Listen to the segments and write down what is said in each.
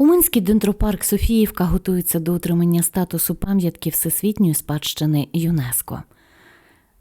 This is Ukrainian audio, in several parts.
Уманський дендропарк Софіївка готується до отримання статусу пам'ятки Всесвітньої спадщини ЮНЕСКО.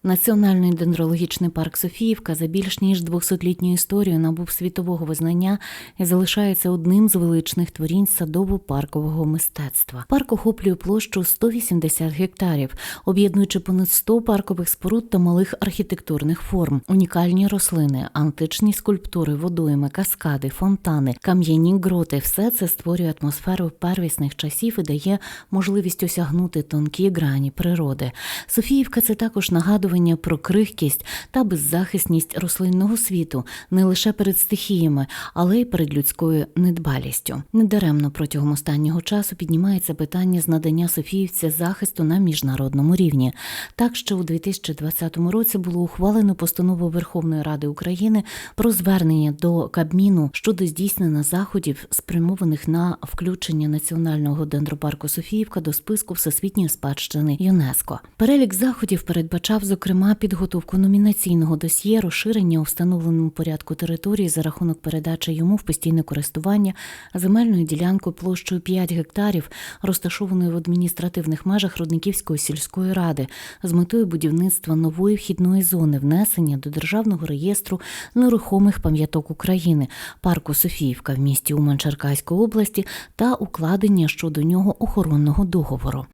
Національний дендрологічний парк Софіївка за більш ніж 200-літню історію набув світового визнання і залишається одним з величних творінь садово-паркового мистецтва. Парк охоплює площу 180 гектарів, об'єднуючи понад 100 паркових споруд та малих архітектурних форм, унікальні рослини, античні скульптури, водойми, каскади, фонтани, кам'яні гроти. Все це створює атмосферу первісних часів і дає можливість осягнути тонкі грані природи. Софіївка це також нагадування про крихкість та беззахисність рослинного світу не лише перед стихіями, але й перед людською недбалістю. Недаремно протягом останнього часу піднімається питання з надання Софіївці захисту на міжнародному рівні. Так що у 2020 році було ухвалено постанову Верховної Ради України про звернення до Кабміну щодо здійснення заходів, спрямованих на включення національного дендропарку Софіївка до списку всесвітньої спадщини ЮНЕСКо. Перелік заходів передбачав, зокрема, підготовку номінаційного досьє, розширення у встановленому порядку території за рахунок передачі йому в постійне користування земельною ділянкою площею 5 гектарів, розташованою в адміністративних межах Рудниківської сільської ради, з метою будівництва нової вхідної зони, внесення до державного реєстру нерухомих пам'яток України, парку Софіївка в місті Уман Черкаської області та укладення щодо нього охоронного договору.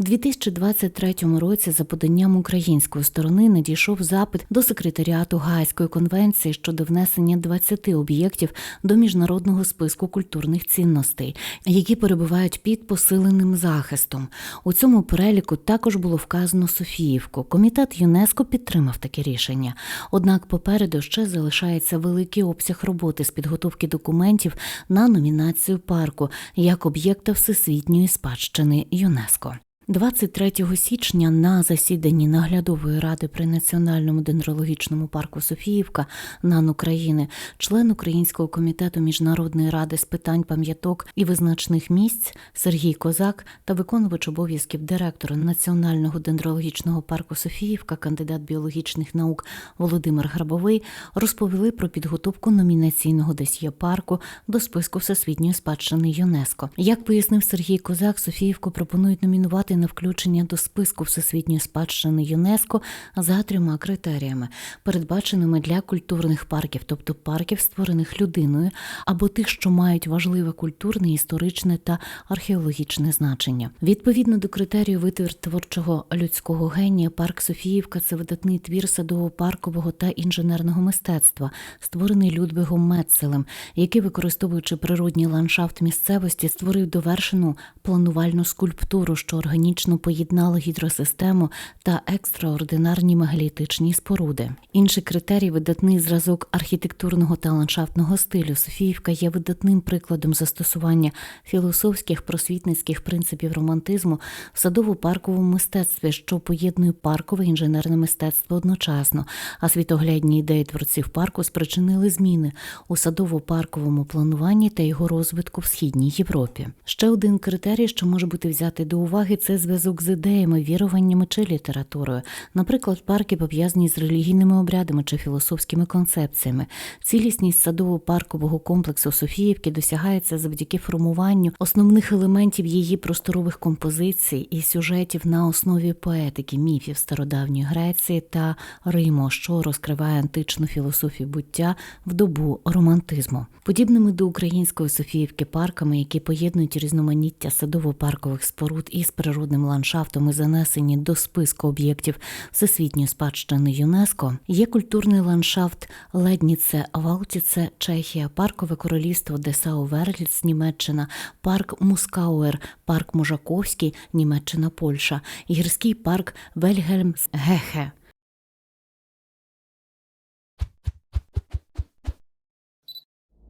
У 2023 році за поданням української сторони надійшов запит до секретаріату Гаазької конвенції щодо внесення 20 об'єктів до міжнародного списку культурних цінностей, які перебувають під посиленим захистом. У цьому переліку також було вказано Софіївку. Комітет ЮНЕСКО підтримав таке рішення. Однак попереду ще залишається великий обсяг роботи з підготовки документів на номінацію парку як об'єкта всесвітньої спадщини ЮНЕСКо. 23 січня на засіданні наглядової ради при Національному дендрологічному парку Софіївка НАН України член Українського комітету міжнародної ради з питань пам'яток і визначних місць Сергій Козак та виконувач обов'язків директора Національного дендрологічного парку Софіївка, кандидат біологічних наук Володимир Грабовий розповіли про підготовку номінаційного досьє парку до списку всесвітньої спадщини ЮНЕСКо. Як пояснив Сергій Козак, Софіївку пропонують номінувати на включення до списку всесвітньої спадщини ЮНЕСКо за трьома критеріями, передбаченими для культурних парків, тобто парків, створених людиною, або тих, що мають важливе культурне, історичне та археологічне значення. Відповідно до критерію витвір творчого людського генія, парк Софіївка це видатний твір садово-паркового та інженерного мистецтва, створений Людвигом Мецелем, який, використовуючи природній ландшафт місцевості, створив довершену планувальну скульптуру, що органічно поєднала гідросистему та екстраординарні мегалітичні споруди. Інший критерій видатний зразок архітектурного та ландшафтного стилю. Софіївка є видатним прикладом застосування філософських просвітницьких принципів романтизму в садово-парковому мистецтві, що поєднує паркове інженерне мистецтво одночасно. А світоглядні ідеї творців парку спричинили зміни у садово-парковому плануванні та його розвитку в східній Європі. Ще один критерій, що може бути взяти до уваги, це зв'язок з ідеями, віруваннями чи літературою. Наприклад, парки пов'язані з релігійними обрядами чи філософськими концепціями. Цілісність садово-паркового комплексу Софіївки досягається завдяки формуванню основних елементів її просторових композицій і сюжетів на основі поетики, міфів стародавньої Греції та Риму, що розкриває античну філософію буття в добу романтизму. Подібними до української Софіївки парками, які поєднують різноманіття садово-паркових споруд із природним ландшафтом і занесені до списку об'єктів всесвітньої спадщини ЮНЕСКО, є культурний ландшафт Ледніце Ваутіце, Чехія, паркове королівство Десау Верліц, Німеччина, парк Мускауер, парк Можаковський, Німеччина, Польща, гірський парк Вельгельмс Гехе.